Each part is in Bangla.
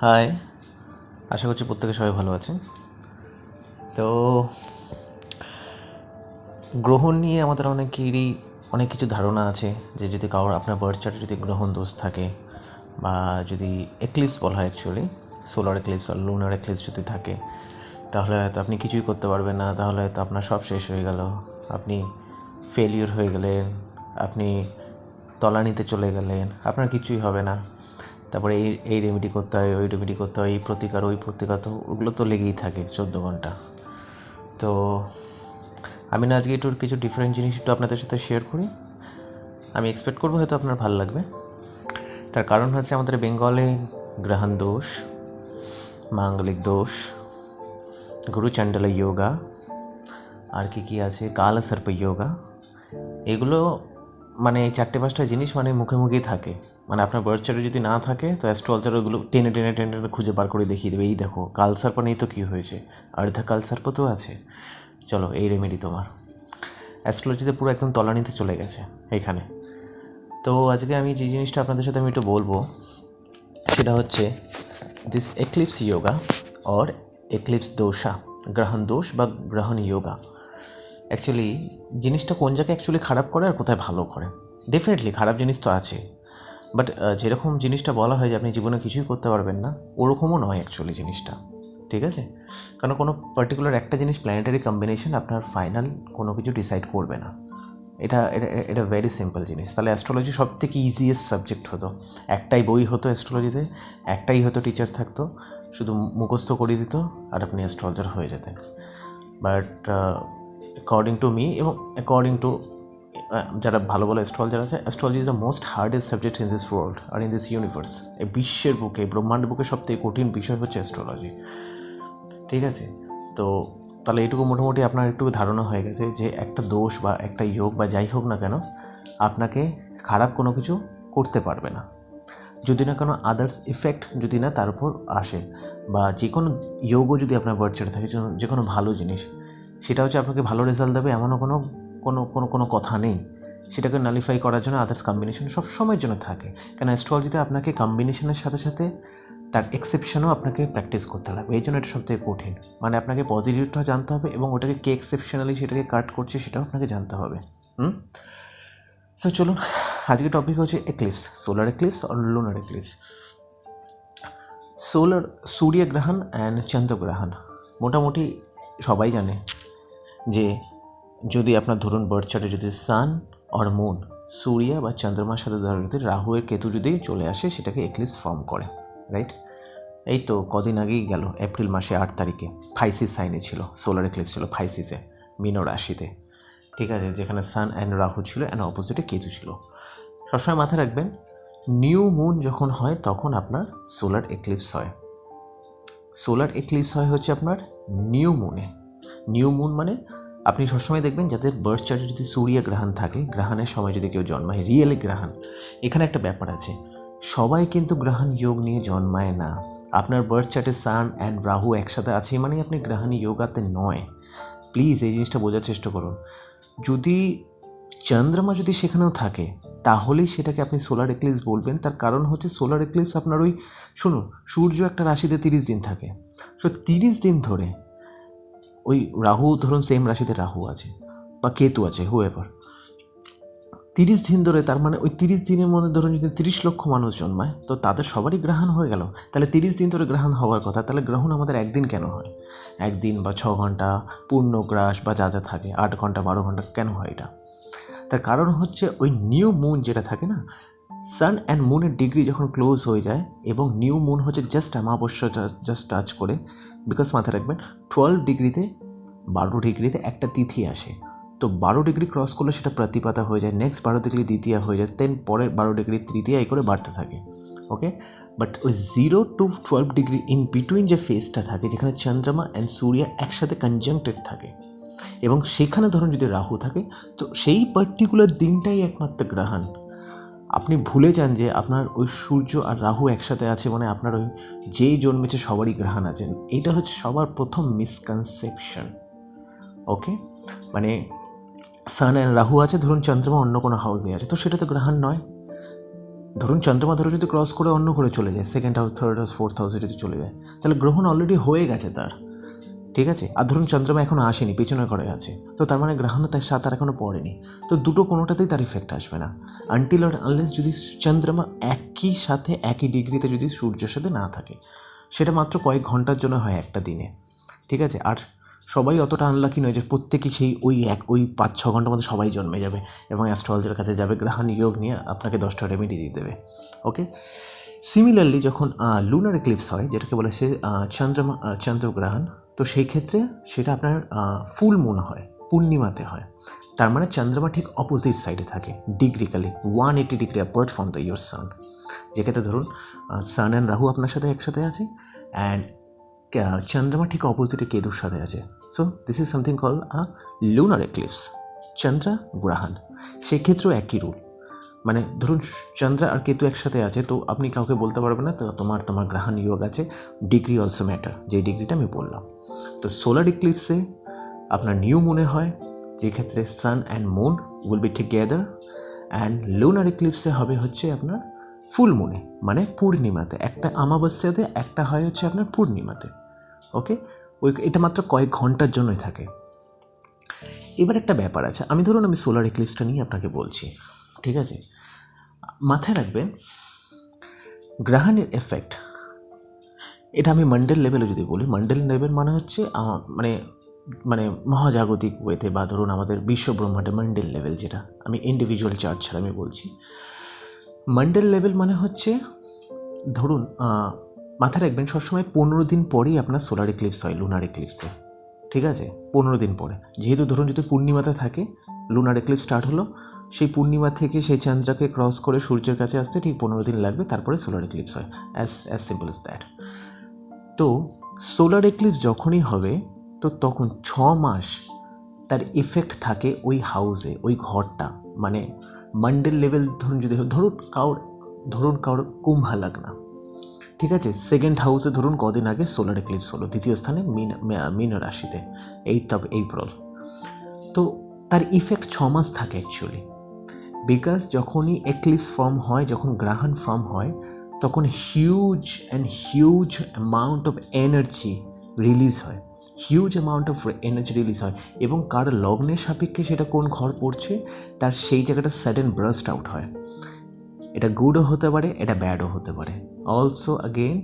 হাই আশা করছি প্রত্যেকে সবাই ভালো আছেন। তো, গ্রহণ নিয়ে আমাদের অনেকেরই অনেক কিছু ধারণা আছে যে যদি কারোর আপনার বার্থ চার্টে যদি গ্রহণ দোষ থাকে বা যদি এক্লিপস বলা হয় অ্যাকচুয়ালি সোলার এক্লিপস আর লুনার এক্লিপস যদি থাকে, তাহলে হয়তো আপনি কিছুই করতে পারবেন না, তাহলে হয়তো আপনার সব শেষ হয়ে গেল। আপনি ফেলিওর হয়ে গেলেন, আপনি তলানিতে চলে গেলেন, আপনার কিছুই হবে না। তারপরে এই এই রেমেডি করতে হয়, ওই রেমেডি করতে হয়, এই প্রতিকার, ওই প্রতিকার, তো ওগুলো তো লেগেই থাকে চোদ্দ ঘণ্টা। তো আমি না আজকে একটু কিছু ডিফারেন্ট জিনিস একটু আপনাদের সাথে শেয়ার করি। আমি এক্সপেক্ট করব হয়তো আপনার ভালো লাগবে। তার কারণ হচ্ছে আমাদের বেঙ্গলে গ্রহণ দোষ, মাঙ্গলিক দোষ গুরুচণ্ডাল যোগা আর কি কি আছে কালসর্প যোগা এগুলো মানে এই চারটে পাঁচটা জিনিস মানে মুখে মুখেই থাকে। মানে আপনার বার্থ চার্টে যদি না থাকে, তো অ্যাস্ট্রোলজার ওগুলো টেনে টেনে টেনে টেনে খুঁজে বার করে দেখিয়ে দেবে, এই দেখো কালসার্প নেই তো কী হয়েছে? অর্ধা কালসার্প তো আছে। চলো, এই রেমেডি তোমার। অ্যাস্ট্রোলজিতে পুরো একদম তলানিতে চলে গেছে, এইখানে। তো আজকে আমি যে জিনিসটা আপনাদের সাথে আমি একটু বলব, সেটা হচ্ছে this eclipse yoga or eclipse dosha গ্রহণ দোষ বা গ্রহণ যোগা অ্যাকচুয়ালি জিনিসটা কোন জায়গায় অ্যাকচুয়ালি খারাপ করে আর কোথায় ভালো করে? ডেফিনেটলি খারাপ জিনিস তো আছে। বাট যেরকম জিনিসটা বলা হয় যে আপনি জীবনে কিছুই করতে পারবেন না, ওরকমও নয় অ্যাকচুয়ালি জিনিসটা। ঠিক আছে? কারণ কোনো পার্টিকুলার একটা জিনিস প্ল্যানেটারি কম্বিনেশন আপনার ফাইনাল কোনো কিছু ডিসাইড করবে না। এটা এটা ভেরি সিম্পল জিনিস। তাহলে অ্যাস্ট্রোলজি সব থেকে ইজিয়েস্ট সাবজেক্ট হতো। একটাই বই হতো অ্যাস্ট্রোলজিতে একটাই হতো টিচার থাকতো, শুধু মুখস্থ করে দিত আর আপনি অ্যাস্ট্রোলজার হয়ে যেতেন। বাট অ্যাকর্ডিং টু মি এবং অ্যাকর্ডিং টু যারা ভালো ভালো অ্যাস্ট্রোলজার আছে astrology is the most hardest subject in this world R in this universe এই বিশ্বের বুকে ব্রহ্মাণ্ড বুকে সবথেকে কঠিন বিষয় হচ্ছে অ্যাস্ট্রোলজি ঠিক আছে? তো তাহলে এটুকু মোটামুটি আপনার একটু ধারণা হয়ে গেছে যে একটা দোষ বা একটা যোগ বা যাই হোক না কেন, আপনাকে খারাপ কোনো কিছু করতে পারবে না। যদি না কোনো আদার্স ইফেক্ট যদি না তার উপর আসে বা যে কোনো যোগও যদি আপনার বার্থ থাকে যে কোনো ভালো জিনিস সেটা হচ্ছে আপনাকে ভালো রেজাল্ট দেবে এমনও কোনো কোনো কোনো কোনো কথা নেই। সেটাকে নালিফাই করার জন্য আদার্স কম্বিনেশন সব সময়ের জন্য থাকে। কেন অ্যাস্ট্রোলজিতে আপনাকে কম্বিনেশনের সাথে সাথে তার এক্সেপশনও আপনাকে প্র্যাকটিস করতে লাগবে এই জন্য এটা সবথেকে কঠিন। মানে আপনাকে পজিটিভটা জানতে হবে এবং ওটাকে কে এক্সেপশনালি সেটাকে কাট করছে সেটাও আপনাকে জানতে হবে। সো চলুন আজকে টপিক হচ্ছে এক্লিপস সোলার এক্লিপস আর লুনার এক্লিপস সোলার সূর্যগ্রহণ অ্যান্ড চন্দ্রগ্রহণ। মোটামুটি সবাই জানে যে যদি আপনার ধরুন বার্থ চার্টে যদি সান অর মুন সূর্য বা চন্দ্রমার সাথে ধরো যদি রাহুয়ের কেতু যদি চলে আসে, সেটাকে এক্লিপস ফর্ম করে রাইট এই তো কদিন আগেই গেল এপ্রিল মাসে আট তারিখে ফাইসিস সাইনে ছিল সোলার এক্লিপস ছিল ফাইসিসে মিনো রাশিতে, ঠিক আছে? যেখানে সান অ্যান্ড রাহু ছিল অ্যান্ড অপোজিটে কেতু ছিল। সবসময় মাথায় রাখবেন নিউ মুন যখন হয়, তখন আপনার সোলার এক্লিপস হয়। সোলার এক্লিপস হয় হচ্ছে আপনার নিউ মুনে নিউ মুন মানে আপনি সবসময় দেখবেন যাদের বার্থ চার্টে যদি সূর্য গ্রহণ থাকে, গ্রহণের সময় যদি কেউ জন্মায় রিয়েলি গ্রহণ। এখানে একটা ব্যাপার আছে। সবাই কিন্তু গ্রহণ যোগ নিয়ে জন্মায় না। আপনার বার্থ চার্টে সান অ্যান্ড রাহু একসাথে আছে মানে আপনি গ্রহণ যোগাতে নয়। প্লিজ এই জিনিসটা বোঝার চেষ্টা করুন। যদি চন্দ্রমা যদি সেখানেও থাকে, তাহলেই সেটাকে আপনি সোলার এক্লিপস বলবেন। তার কারণ হচ্ছে সোলার এক্লিপস আপনার ওই, শুনুন, সূর্য একটা রাশিতে তিরিশ দিন থাকে। সো তিরিশ দিন ধরে ওই রাহু, ধরুন সেম রাশিতে রাহু আছে বা কেতু আছে হু এভার তিরিশ দিন ধরে তার মানে ওই তিরিশ দিনের মধ্যে ধরুন যদি তিরিশ লক্ষ মানুষ জন্মায়, তো তাদের সবারই গ্রহণ হয়ে গেল। তাহলে তিরিশ দিন ধরে গ্রহণ হওয়ার কথা, তাহলে গ্রহণ আমাদের একদিন কেন হয়? একদিন বা ছ ঘণ্টা পূর্ণগ্রাস বা যা যা থাকে, আট ঘণ্টা, বারো ঘণ্টা কেন হয় এটা? তার কারণ হচ্ছে ওই নিউ মুন যেটা থাকে না সান অ্যান্ড মুনের ডিগ্রি যখন ক্লোজ হয়ে যায় এবং নিউ মুন হচ্ছে জাস্ট অমাবস্যা জাস্ট টাচ করে বিকজ মাথায় রাখবেন টুয়েলভ ডিগ্রিতে বারো ডিগ্রিতে একটা তিথি আসে। তো বারো ডিগ্রি ক্রস করলে সেটা প্রতিপাতা হয়ে যায়। নেক্সট বারো ডিগ্রি দ্বিতীয় হয়ে যায়। দেন পরের বারো ডিগ্রি তৃতীয় এই করে বাড়তে থাকে। ওকে বাট ওই zero to twelve degree in between যে ফেজটা থাকে, যেখানে চন্দ্রমা অ্যান্ড সূর্য একসাথে কনজাংক্টেড থাকে, এবং সেখানে ধরুন যদি রাহু থাকে, তো সেই পার্টিকুলার দিনটাই একমাত্র গ্রহণ। আপনি ভুলে যান যে আপনার ওই সূর্য আর রাহু একসাথে আছে মানে আপনার ওই যেই জন্মেছে সবারই গ্রহণ আছেন এটা হচ্ছে সবার প্রথম মিসকনসেপশন ওকে মানে সান অ্যান্ড রাহু আছে, ধরুন চন্দ্রমা অন্য কোনো হাউসে আছে, তো সেটা তো গ্রহণ নয়। ধরুন চন্দ্রমা ধরে যদি ক্রস করে অন্য করে চলে যায় second house third house fourth হাউসে যদি চলে যায়, তাহলে গ্রহণ অলরেডি হয়ে গেছে তার। ঠিক আছে? আর ধরুন চন্দ্রমা এখনও আসেনি পেছনে ঘরে আছে। তো তার মানে গ্রহণ তার সাথে আর এখনও পড়েনি। তো দুটো কোনোটাতেই তার ইফেক্ট আসবে না। আনটিল আর আনলেস যদি চন্দ্রমা একই সাথে, একই ডিগ্রিতে যদি সূর্যের সাথে না থাকে, সেটা মাত্র কয়েক ঘণ্টার জন্য হয় একটা দিনে। ঠিক আছে? আর সবাই অতটা আনলাকি নয় যে প্রত্যেকেই সেই ওই এক, ওই পাঁচ, ছ ঘণ্টার মধ্যে সবাই জন্মে যাবে এবং অ্যাস্ট্রোলজার কাছে যাবে, গ্রহণ যোগ নিয়ে আপনাকে দশটা রেমেডি দিয়ে দেবে। ওকে সিমিলারলি যখন লুনার এক্লিপস হয়, যেটাকে বলে সে চন্দ্রমা চন্দ্রগ্রহণ তো সেই ক্ষেত্রে সেটা আপনার ফুল মুন হয়, পূর্ণিমাতে হয়। তার মানে চন্দ্রমা ঠিক অপোজিট সাইডে থাকে ডিগ্রিক্যালি one eighty degree apart from the your sun যেক্ষেত্রে ধরুন সান অ্যান্ড রাহু আপনার সাথে একসাথে আছে অ্যান্ড চন্দ্রমা ঠিক অপোজিটে কেতুর সাথে আছে। So this is something call a lunar eclipse চন্দ্র গ্রহণ। সেক্ষেত্রেও একই রুল মানে ধরুন, চন্দ্র আর কেতু একসাথে আছে, তো আপনি কাউকে বলতে পারবেন না, তো তোমার তোমার গ্রহণ যোগ আছে ডিগ্রি অলসো ম্যাটার যে ডিগ্রিটা আমি বললাম। তো সোলার ইক্লিপসে আপনার নিউ মুনে হয়, যে ক্ষেত্রে sun and moon will be together and lunar ইক্লিপসে হবে হচ্ছে আপনার ফুল মুনে মানে পূর্ণিমাতে। একটা আমাবস্যাতে একটা হয় হচ্ছে আপনার পূর্ণিমাতে। ওকে ওই এটা মাত্র কয়েক ঘণ্টার জন্যই থাকে। এবার একটা ব্যাপার আছে, আমি ধরুন আমি সোলার এক্লিপসটা নিয়ে আপনাকে বলছি, ঠিক আছে? মাথায় রাখবেন, গ্রহণের এফেক্ট এটা আমি মন্ডল লেভেলে যদি বলি মন্ডল লেভেল মানে হচ্ছে মানে মানে মহাজাগতিক ওয়েতে বা ধরুন আমাদের বিশ্ব ব্রহ্মাণ্ডে মন্ডল লেভেল যেটা, আমি ইন্ডিভিজুয়াল চার্ট ছাড়া আমি বলছি। মন্ডল লেভেল মানে হচ্ছে, ধরুন মাথায় রাখবেন সবসময় পনেরো দিন পরেই আপনার সোলার এক্লিপস হয় লুনার এক্লিপসে ঠিক আছে? পনেরো দিন পরে। যেহেতু ধরুন যদি পূর্ণিমাতে থাকে লুনার এক্লিপস স্টার্ট হলো, সেই পূর্ণিমা থেকে সেই চান্দ্রাকে ক্রস করে সূর্যের কাছে আসতে ঠিক পনেরো দিন লাগবে, তারপরে সোলার এক্লিপস হয় as as simple as that তো সোলার এক্লিপস যখনই হবে, তো তখন ছ মাস তার ইফেক্ট থাকে ওই হাউসে ওই ঘরটা। মানে মান্ডেল লেভেল ধরুন যদি ধরুন কাউর ধরুন কাউর কুম্ভা লাগনা। ঠিক আছে? সেকেন্ড হাউসে ধরুন কদিন আগে সোলার এক্লিপস হলো, দ্বিতীয় স্থানে মিন মিন রাশিতে। এইট অফ এপ্রিল তো তার ইফেক্ট ছ মাস থাকে অ্যাকচুয়ালি বিকজ যখনই এক্লিপস ফর্ম হয়, যখন গ্রহণ ফর্ম হয় তখন huge and huge amount of energy release হয়। Huge amount of energy release হয় এবং কার লগ্নের সাপেক্ষে সেটা কোন ঘর পড়ছে, তার সেই জায়গাটা সাডেন ব্রাস্ট আউট হয়। এটা গুডও হতে পারে, এটা ব্যাডও হতে পারে। অলসো অ্যাগেন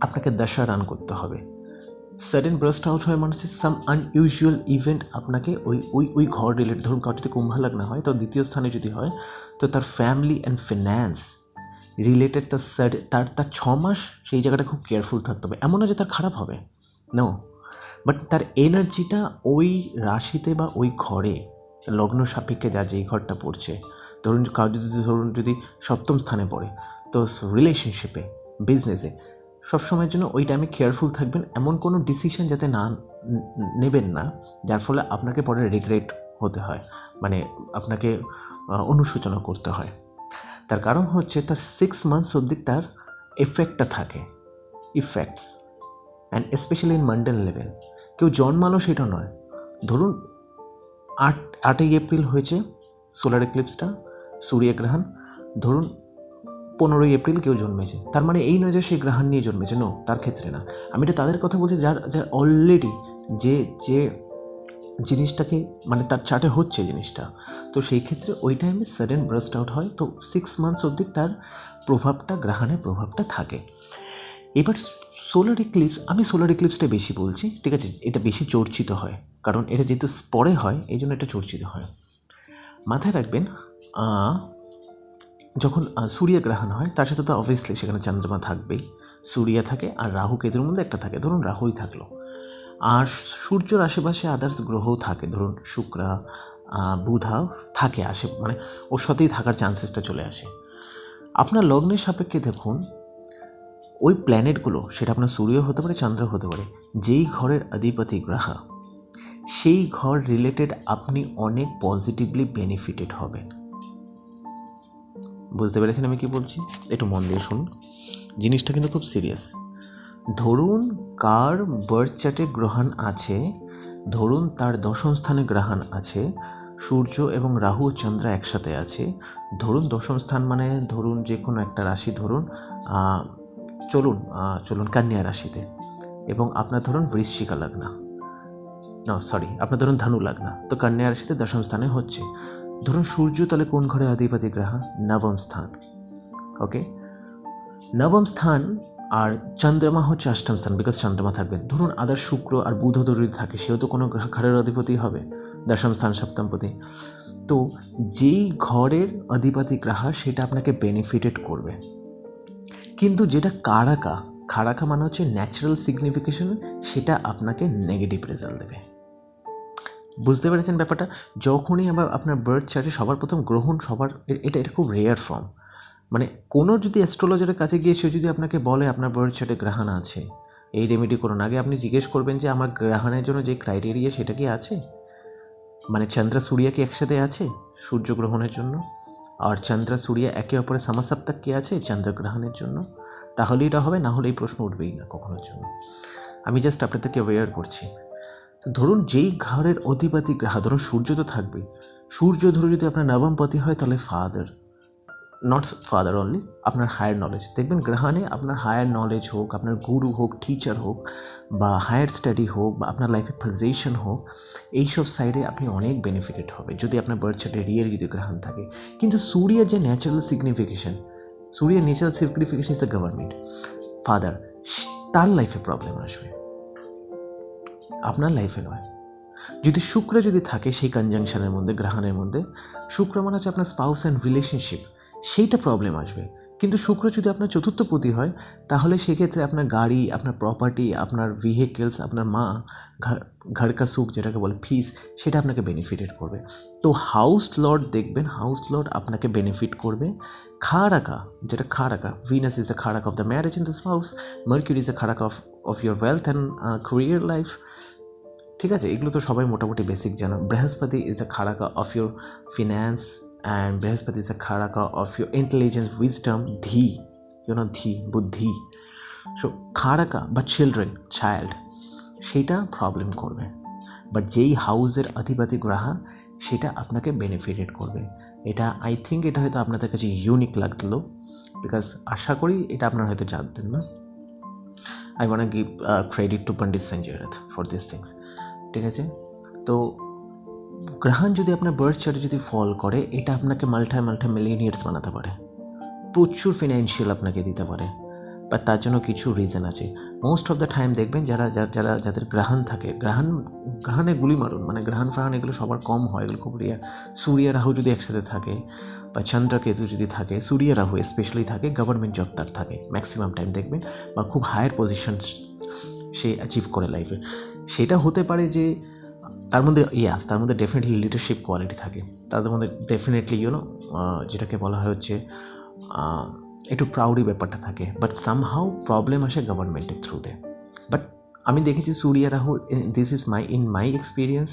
আপনাকে দশা রান করতে হবে। সাডেন ব্রাস্ট আউট হয় মানে সাম আনইউজুয়াল ইভেন্ট আপনাকে ওই ওই ওই ঘর রিলেটেড ধরুন কারও যদি কুম্ভ লগ্ন হয়, তো দ্বিতীয় স্থানে যদি হয়, তো তার ফ্যামিলি অ্যান্ড ফিন্যান্স রিলেটেড তার তার তার ছ মাস সেই জায়গাটা খুব কেয়ারফুল থাকতে হবে। এমন না যে তার খারাপ হবে। নো বাট তার এনার্জিটা ওই রাশিতে বা ওই ঘরে, লগ্ন সাপেক্ষে যা যেই ঘরটা পড়ছে, ধরুন কাউ যদি, ধরুন যদি সপ্তম স্থানে পড়ে, তো রিলেশনশিপে বিজনেসে সবসময়ের জন্য ওই টাইমে কেয়ারফুল থাকবেন। এমন কোনো ডিসিশন যাতে না নেবেন না, যার ফলে আপনাকে পরে রিগ্রেট হতে হয়। মানে আপনাকে অনুশোচনা করতে হয়। তার কারণ হচ্ছে তার সিক্স মান্থস অবধি তার এফেক্টটা থাকে effects and specially in mundane level কেউ জন্মালো সেটা নয়। ধরুন, আট, আটই এপ্রিল হয়েছে সোলার এক্লিপসটা সূর্যগ্রহণ ধরুন, পনেরোই এপ্রিল কেউ জন্মেছে। তার মানে এই নয় যে সে গ্রহণ নিয়ে জন্মেছে নো তার ক্ষেত্রে না। আমি এটা তাদের কথা বলছি যার যার অলরেডি যে যে জিনিসটাকে মানে তার চার্টে হচ্ছে জিনিসটা। তো সেই ক্ষেত্রে ওই টাইমে সাডেন ব্রাস্ট আউট হয়, তো সিক্স মান্থস অবধি তার প্রভাবটা, গ্রহণের প্রভাবটা থাকে। এবার সোলার ইক্লিপস আমি সোলার ইক্লিপসটা বেশি বলছি, ঠিক আছে? এটা বেশি চর্চিত হয়, কারণ এটা যেহেতু পরে হয়, এই জন্য এটা চর্চিত হয়। মাথায় রাখবেন যখন সূর্যগ্রহণ হয়, তার সাথে তো অবভিয়াসলি সেখানে চন্দ্রমা থাকবেই। সূর্য থাকে আর রাহু কেতুর মধ্যে একটা থাকে। ধরুন রাহুই থাকল। আর সূর্যর আশেপাশে আদার্স গ্রহও থাকে। ধরুন শুক্রা বুধা থাকে আসে মানে ওর সাথেই থাকার চান্সেসটা চলে আসে। আপনার লগ্নের সাপেক্ষে দেখুন, ওই প্ল্যানেটগুলো সেটা আপনার সূর্য হতে পারে চন্দ্র হতে পারে, যেই ঘরের অধিপতি গ্রহ, সেই ঘর রিলেটেড আপনি অনেক পজিটিভলি বেনিফিটেড হবেন। বুঝতে পেরেছেন আমি কি বলছি? একটু মন দিয়ে শুনুন। জিনিসটা কিন্তু খুব সিরিয়াস ধরুন কার বার্থ চার্টে গ্রহণ আছে, ধরুন তার দশম স্থানে গ্রহণ আছে, সূর্য এবং রাহু, চন্দ্র একসাথে আছে, ধরুন দশম স্থান মানে ধরুন যে কোনো একটা রাশি ধরুন চলুন চলুন কন্যা রাশিতে এবং আপনার ধরুন বৃশ্চিকা লগ্না। না সরি আপনার ধরুন ধনু লগ্না। তো কন্যা রাশিতে দশম স্থানে হচ্ছে। ধরুন সূর্য তাহলে কোন ঘরে অধিপতি গ্রহ? নবম স্থান। ওকে নবম স্থান আর চন্দ্রমা হচ্ছে অষ্টম স্থান বিকজ চন্দ্রমা থাকবে। ধরুন আদার শুক্র আর বুধ যদি থাকে, সেও তো কোনো ঘরের অধিপতি হবে, দশম স্থান সপ্তমপতি তো যেই ঘরের অধিপতি গ্রহ, সেটা আপনাকে বেনিফিটেড করবে। কিন্তু যেটা কারাকা খারাকা মানে হচ্ছে ন্যাচারাল সিগনিফিকেশন সেটা আপনাকে নেগেটিভ রেজাল্ট দেবে। বুঝতে পেরেছেন ব্যাপারটা? যখনই আবার আপনার বার্থ চার্টে সবার প্রথম গ্রহণ সবার এটা এটা খুব রেয়ার ফর্ম মানে কোনো যদি অ্যাস্ট্রোলজারের কাছে গিয়ে সে যদি আপনাকে বলে, আপনার বার্থ চার্টে গ্রহণ আছে। এই রেমেডি করুন। আগে আপনি জিজ্ঞেস করবেন যে, আমার গ্রহণের জন্য যে ক্রাইটেরিয়া সেটা কি আছে? মানে চন্দ্র, সূর্য কি একসাথে আছে সূর্যগ্রহণের জন্য? আর চন্দ্র, সূর্য একে অপরের সমাসপ্তাক কি আছে চন্দ্রগ্রহণের জন্য? তাহলে এটা হবে, না হলে এই প্রশ্ন উঠবেই না কখনোর জন্য। আমি জাস্ট আপনাদেরকে অ্যাওয়্যার করছি। তো ধরুন যেই ঘরের অধিপতি গ্রহ, ধরুন সূর্য তো থাকবেই। সূর্য ধরো যদি আপনার নবমপতি হয়, তাহলে ফাদার নট ফাদার অনলি আপনার হায়ার নলেজ দেখবেন গ্রহণে আপনার হায়ার নলেজ হোক, আপনার গুরু হোক টিচার হোক, বা হায়ার স্টাডি হোক, বা আপনার লাইফে পজিশন হোক, এইসব সাইডে আপনি অনেক বেনিফিটেড হবে। যদি আপনার বার্থ চার্টে রিয়ের যদি গ্রহণ থাকে। কিন্তু সূর্যের যে ন্যাচারাল সিগনিফিকেশন সূর্যের natural signification is the government father তার লাইফে প্রবলেম আসবে। আপনার লাইফে নয়। যদি শুক্র যদি থাকে সেই কনজাংশনের মধ্যে, গ্রহণের মধ্যে, শুক্র মানে হচ্ছে আপনার স্পাউস অ্যান্ড রিলেশনশিপ সেইটা প্রবলেম আসবে। কিন্তু শুক্র যদি আপনার চতুর্থ চতুর্থপতি হয়, তাহলে সেক্ষেত্রে আপনার গাড়ি, আপনার প্রপার্টি আপনার ভেহিকেলস আপনার মা, ঘর- কা সুখ যেটাকে বলে ফিস সেটা আপনাকে বেনিফিটেড করবে। তো হাউস লর্ড দেখবেন হাউস লর্ড আপনাকে বেনিফিট করবে। খারাকা, যেটা karaka Venus is the karak of the marriage in the house Mercury is the karak of of your wealth and career life ঠিক আছে? এগুলো তো সবাই মোটামুটি বেসিক জানো। Brihaspati is the karaka of your finance and Brihaspati is the karaka of your intelligence wisdom ধি ইউ নো ধি বুদ্ধি সো খারাকা বা চিলড্রেন চাইল্ড সেইটা প্রবলেম করবে। বাট যেই হাউসের অধিপতি গ্রহা, সেটা আপনাকে বেনিফিটেড করবে। এটা আই থিঙ্ক এটা হয়তো আপনাদের কাছে ইউনিক লাগল বিকজ আশা করি এটা আপনারা হয়তো জানতেন না। I want give credit to Pandit Sanjay Rath for this things ঠিক আছে? তো গ্রহণ যদি আপনার বার্থ চার্টে যদি ফল করে, এটা আপনাকে মাল্টাই মাল্টাই মিলিয়নিয়ার্স বানাতে পারে। প্রচুর ফিনান্সিয়াল আপনাকে দিতে পারে। বা তার জন্য কিছু রিজন আছে। মোস্ট অফ দ্য টাইম দেখবেন যারা, যারা- যাদের গ্রহণ থাকে, গ্রহণ, গ্রহণে গুলি মারুন মানে গ্রহণ ফ্রহণ এগুলো সবার কম হয়, এগুলো খুব রিয়ার সূর্য রাহু যদি একসাথে থাকে, বা চন্দ্র কেতু যদি থাকে, সূর্য রাহু স্পেশালি থাকে গভর্নমেন্ট জব তার থাকে ম্যাক্সিমাম টাইম দেখবেন, বা খুব হায়ার পজিশন সে অ্যাচিভ করে লাইফে সেটা হতে পারে যে তার মধ্যে ইয়াস তার মধ্যে ডেফিনেটলি লিডারশিপ কোয়ালিটি থাকে। তাদের মধ্যে ডেফিনেটলি ইউনো যেটাকে বলা হয় হচ্ছে একটু প্রাউডি ব্যাপারটা থাকে। বাট সামহাউ প্রবলেম আসে গভর্নমেন্টের থ্রুতে বাট আমি দেখেছি Surya Rahu this is my in my experience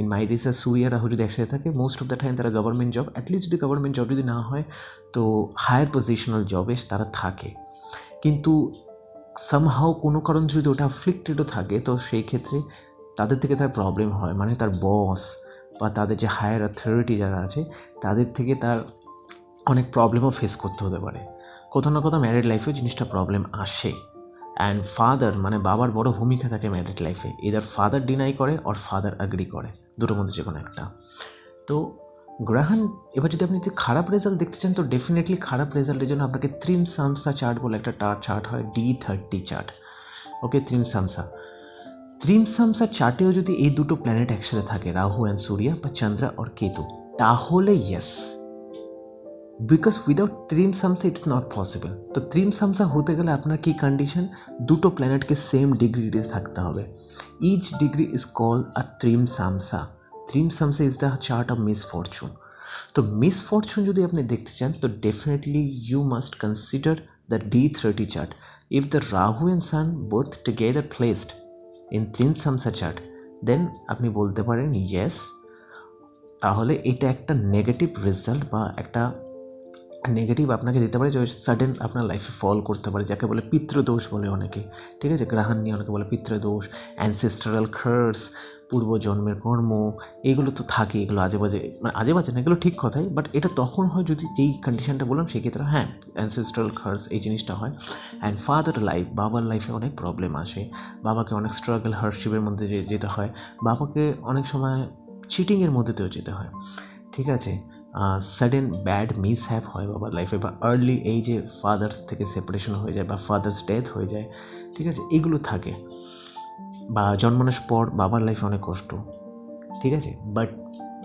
in my research Surya Rahu যদি একসাথে থাকে মোস্ট অফ দ্য টাইম তারা গভর্নমেন্ট জব অ্যাটলিস্ট যদি গভর্নমেন্ট জব যদি না হয়, তো হায়ার পজিশনাল জবে তারা থাকে। কিন্তু সামহাও কোনো কারণ যদি ওটা অ্যাফ্লিক্টেডও থাকে, তো সেই ক্ষেত্রে তাদের থেকে তার প্রবলেম হয়। মানে তার বস বা তাদের যে হায়ার অথরিটি যারা আছে, তাদের থেকে তার অনেক প্রবলেমও ফেস করতে হতে পারে। কোথাও না কোথাও ম্যারিড লাইফেও জিনিসটা প্রবলেম আসে। অ্যান্ড ফাদার মানে বাবার বড় ভূমিকা থাকে ম্যারিড লাইফে এদার ফাদার ডিনাই করে অর ফাদার অ্যাগ্রি করে। দুটোর মধ্যে যে কোনো একটা। তো গ্রহণ এবার যদি আপনি যদি খারাপ রেজাল্ট দেখতে চান, তো ডেফিনেটলি খারাপ রেজাল্টের জন্য আপনাকে ত্রিম সামসা চার্ট বলে একটা চার্ট হয় D thirty chart okay trimsamsa trimsamsa চার্টেও যদি এই দুটো প্ল্যানেট একসাথে থাকে রাহু অ্যান্ড সূর্য বা চন্দ্র আর কেতু তাহলে yes because without trimsamsa it's not possible তো ত্রিম সামসা হতে গেলে আপনার কি কন্ডিশন দুটো প্ল্যানেটকে সেম ডিগ্রিতে থাকতে হবে each degree is call a trimsamsa trimsamsa is the chart of misfortune তো মিস ফরচুন যদি আপনি দেখতে চান তো definitely you must consider the D thirty chart if the Rahu and sun both together placed in trimsamsa chart then আপনি বলতে পারেন ইয়েস তাহলে এটা একটা নেগেটিভ রেজাল্ট বা একটা নেগেটিভ আপনাকে দিতে পারে যে সাডেন আপনার লাইফে ফল করতে পারে, যাকে বলে পিতৃদোষ বলে অনেকে, ঠিক আছে? গ্রাহান নিয়ে অনেকে বলে পিতৃদোষ অ্যানসেস্ট্রাল খার্স পূর্বজন্মের কর্ম, এগুলো তো থাকে, এগুলো আজে বাজে মানে আজে বাজে না, এগুলো ঠিক কথাই বাট এটা তখন হয় যদি যেই কন্ডিশনটা বললাম, সেক্ষেত্রে হ্যাঁ অ্যানসেস্ট্রাল খার্স এই জিনিসটা হয়। অ্যান্ড ফাদার লাইফ বাবার লাইফে অনেক প্রবলেম আসে। বাবাকে অনেক স্ট্রাগল হার্ডশিপের মধ্যে যেতে হয়। বাবাকে অনেক সময় চিটিংয়ের মধ্যেতেও যেতে হয়। ঠিক আছে? সাডেন ব্যাড মিস হ্যাপ হয় বাবার লাইফে বা আর্লি এই যে ফাদার্স থেকে সেপারেশন হয়ে যায় বা ফাদার্স ডেথ হয়ে যায়। ঠিক আছে? এগুলো থাকে। বা জন্মানোর পর বাবার লাইফে অনেক কষ্ট, ঠিক আছে? বাট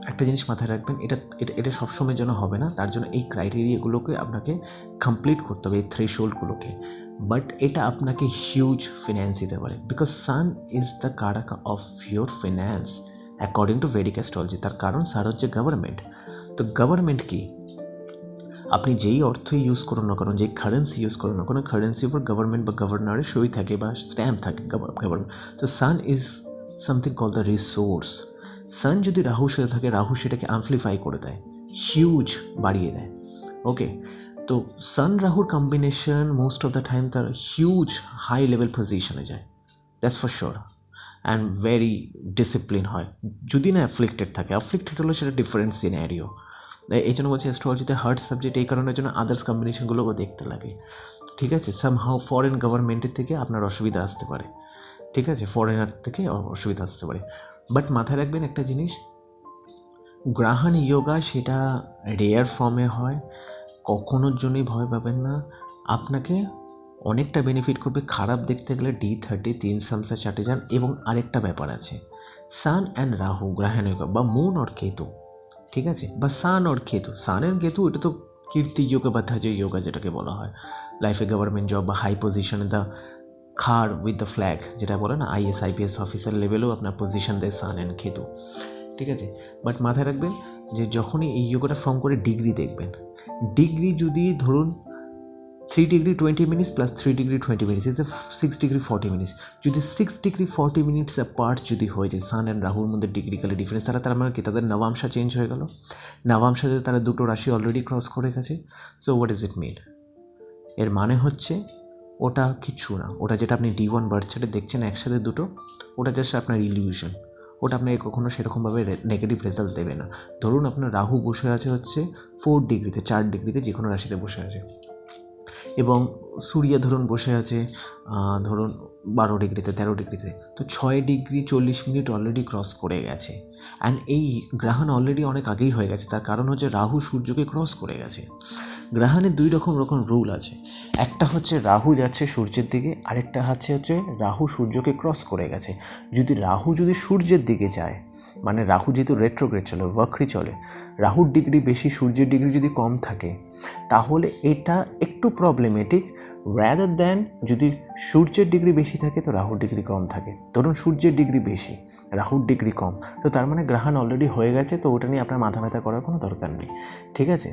একটা জিনিস মাথায় রাখবেন, এটা এটা এটা সবসময় যেন হবে না, তার জন্য এই ক্রাইটেরিয়াগুলোকে আপনাকে কমপ্লিট করতে হবে, এই থ্রেশোল্ডগুলোকে বাট এটা আপনাকে হিউজ ফিন্যান্স দিতে পারে because sun is the karaka of your finance according to Vedic তার কারণ স্যার হচ্ছে গভর্নমেন্ট তো গভর্নমেন্ট কি? আপনি যেই অর্থ ইউজ করুন না কারণ যেই কারেন্সি ইউজ করুন না কোনো কারেন্সির উপর গভর্নমেন্ট বা গভর্নরের সই থাকে বা স্ট্যাম্প থাকে গভর্নমেন্ট তো sun is something call the resource sun যদি রাহুর সাথে থাকে, রাহু সেটাকে অ্যাম্পলিফাই করে দেয় হিউজ বাড়িয়ে দেয়। ওকে তো সান রাহুর combination most of the time তার হিউজ হাই লেভেল পজিশনে যায়। That's for sure and very discipline হয়। যদি না অ্যাফ্লিক্টেড থাকে অ্যাফ্লিক্টেড হলে সেটা ডিফারেন্ট সিনারিও এই জন্য বলছি অ্যাস্ট্রোলজিতে হার্ড সাবজেক্ট এই কারণের জন্য আদার্স কম্বিনেশনগুলোও দেখতে লাগে। ঠিক আছে? সামহাও ফরেন গভর্নমেন্টের থেকে আপনার অসুবিধা আসতে পারে। ঠিক আছে? ফরেনার থেকে অসুবিধা আসতে পারে। বাট মাথায় রাখবেন একটা জিনিস গ্রাহান ইয়োগা সেটা রেয়ার ফর্মে হয়, কখনোর জন্যই ভয় পাবেন না। আপনাকে অনেকটা বেনিফিট করবে খারাপ দেখতে গেলে ডি থার্টি তিন সামসা চাটে যান এবং আরেকটা ব্যাপার আছে। Sun and Rahu grahan yoga বা মুন অর কেতু। ঠিক আছে? বা sun or Ketu. Sun and Ketu, এটা তো কীর্তি যোগা বা ধাজ যোগা যেটাকে বলা হয়। লাইফে গভর্নমেন্ট জব বা হাই পজিশনে the car with the flag যেটা বলে না আইএস আইপিএস অফিসার লেভেলেও আপনার পজিশন দেয় সান অ্যান্ড খেতু ঠিক আছে? বাট মাথায় রাখবেন যে যখনই এই যোগাটা ফর্ম করে ডিগ্রি দেখবেন ডিগ্রি যদি ধরুন three degree twenty minutes plus three degree twenty minutes is a six degree forty minutes যদি six degree forty minutes part যদি হয়ে যায় সান অ্যান্ড রাহুর মধ্যে ডিগ্রিক্যালি ডিফারেন্স তারা তার মানে কি? তাদের নবাংশা চেঞ্জ হয়ে গেল। নবাংশাতে তারা দুটো রাশি অলরেডি ক্রস করে গেছে। So what is it mean এর মানে হচ্ছে, ওটা কিচ্ছু না। ওটা যেটা আপনি ডি ওয়ান বার্থ চার্টে দেখছেন, একসাথে দুটো, ওটা জাস্ট আপনার ইলিউশন ওটা আপনাকে কখনো সেরকমভাবে নেগেটিভ রেজাল্ট দেবে না। ধরুন আপনার রাহু বসে আছে হচ্ছে ফোর ডিগ্রিতে চার ডিগ্রিতে যে কোনো রাশিতে বসে আছে। এবং সূর্য ধরুন বসে আছে ধরুন বারো ডিগ্রিতে, তেরো ডিগ্রিতে, তো ছয় ডিগ্রি চল্লিশ মিনিট অলরেডি ক্রস করে গেছে। অ্যান্ড এই গ্রহণ অলরেডি অনেক আগেই হয়ে গেছে, তার কারণ হচ্ছে রাহু সূর্যকে ক্রস করে গেছে। গ্রহণের দুই রকম রকম রুল আছে, একটা হচ্ছে রাহু যাচ্ছে সূর্যের দিকে, আরেকটা হচ্ছে হচ্ছে রাহু সূর্যকে ক্রস করে গেছে। যদি রাহু যদি সূর্যের দিকে যায় মানে রাহু যেহেতু রেট্রোগ্রেড চলে ওয়াক্রি চলে, রাহুর ডিগ্রি বেশি, সূর্যের ডিগ্রি যদি কম থাকে, তাহলে এটা একটু প্রবলেমেটিক র্যাদার দ্যান যদি সূর্যের ডিগ্রি বেশি থাকে, তো রাহুর ডিগ্রি কম থাকে। ধরুন সূর্যের ডিগ্রি বেশি, রাহুর ডিগ্রি কম, তো তার মানে গ্রহণ অলরেডি হয়ে গেছে, তো ওটা নিয়ে আপনার মাথা ব্যথা করার কোনো দরকার নেই, ঠিক আছে?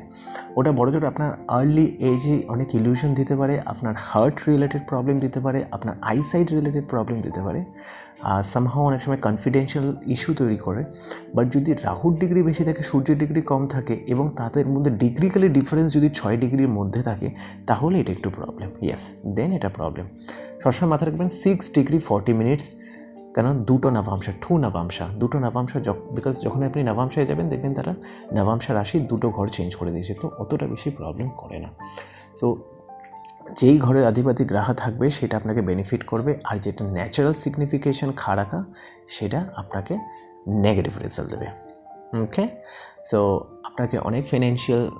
ওটা বড় জোর আপনার আর্লি এজে অনেক ইলিউশন দিতে পারে, আপনার হার্ট রিলেটেড প্রবলেম দিতে পারে, আপনার আইসাইট রিলেটেড প্রবলেম দিতে পারে সামহাও অনেক সময় কনফিডেন্সিয়াল ইস্যু তৈরি করে বাট যদি রাহুর ডিগ্রি বেশি থাকে, সূর্যের ডিগ্রি কম থাকে, এবং তাদের মধ্যে ডিগ্রিক্যালি ডিফারেন্স যদি ছয় ডিগ্রির মধ্যে থাকে, তাহলে এটা একটু প্রবলেম ইয়েস দেন এটা প্রবলেম সবসময় মাথায় রাখবেন সিক্স ডিগ্রি ফর্টি মিনিটস কেন? দুটো নবাংশা টু নবাংশা, দুটো নবাংশা বিকজ যখন আপনি নবাংশায় যাবেন, দেখবেন তারা নবাংশা রাশি দুটো ঘর চেঞ্জ করে দিয়েছে, তো অতটা বেশি প্রবলেম করে না। সো যেই ঘরের আধিপতি গ্রাহা থাকবে, সেটা আপনাকে বেনিফিট করবে। আর যেটা ন্যাচারাল সিগনিফিকেশন খারাকা সেটা আপনাকে নেগেটিভ রেজাল্ট দেবে। ওকে সো আপনাকে অনেক ফিনান্সিয়াল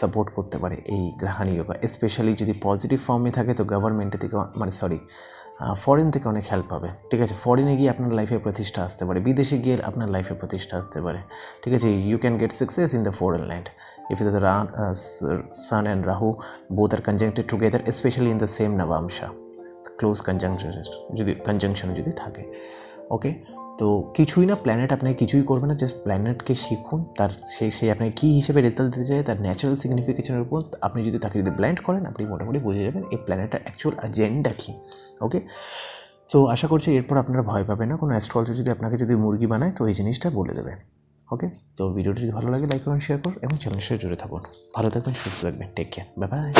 সাপোর্ট করতে পারে এই গ্রাহানি যোগা স্পেশালি যদি পজিটিভ ফর্মে থাকে, তো গভর্নমেন্টের থেকে মানে সরি ফরেন থেকে অনেক হেল্প পাবে। ঠিক আছে? ফরেনে গিয়ে আপনার লাইফে প্রতিষ্ঠা আসতে পারে। বিদেশে গিয়ে আপনার লাইফে প্রতিষ্ঠা আসতে পারে। ঠিক আছে? You can get success in the foreign land if the sun and Rahu both are conjuncted together specially in the same navamsa close conjunction যদি কনজাংশন যদি থাকে। ওকে তো কিছুই না প্ল্যানেট আপনাকে কিছুই করবে না জাস্ট প্ল্যানেটকে শিখুন, তার সেই সেই আপনাকে কী হিসেবে রেজাল্ট দিতে চায়, তার ন্যাচারাল সিগনিফিকেশনের উপর আপনি যদি তাকে যদি ব্ল্যান্ড করেন, আপনি মোটামুটি বুঝে যাবেন এই প্ল্যানেটের অ্যাকচুয়াল এজেন্ডা কী ওকে তো আশা করছি এরপর আপনারা ভয় পাবেন না, কোনো অ্যাস্ট্রোলজি যদি আপনাকে যদি মুরগি বানায়, তো এই জিনিসটা বলে দেবে ওকে তো ভিডিওটি যদি ভালো লাগে লাইক করুন শেয়ার করুন এবং চ্যানেলের সাথে জুড়ে থাকুন। ভালো থাকবেন, সুস্থ থাকবেন টেক কেয়ার বাই বাই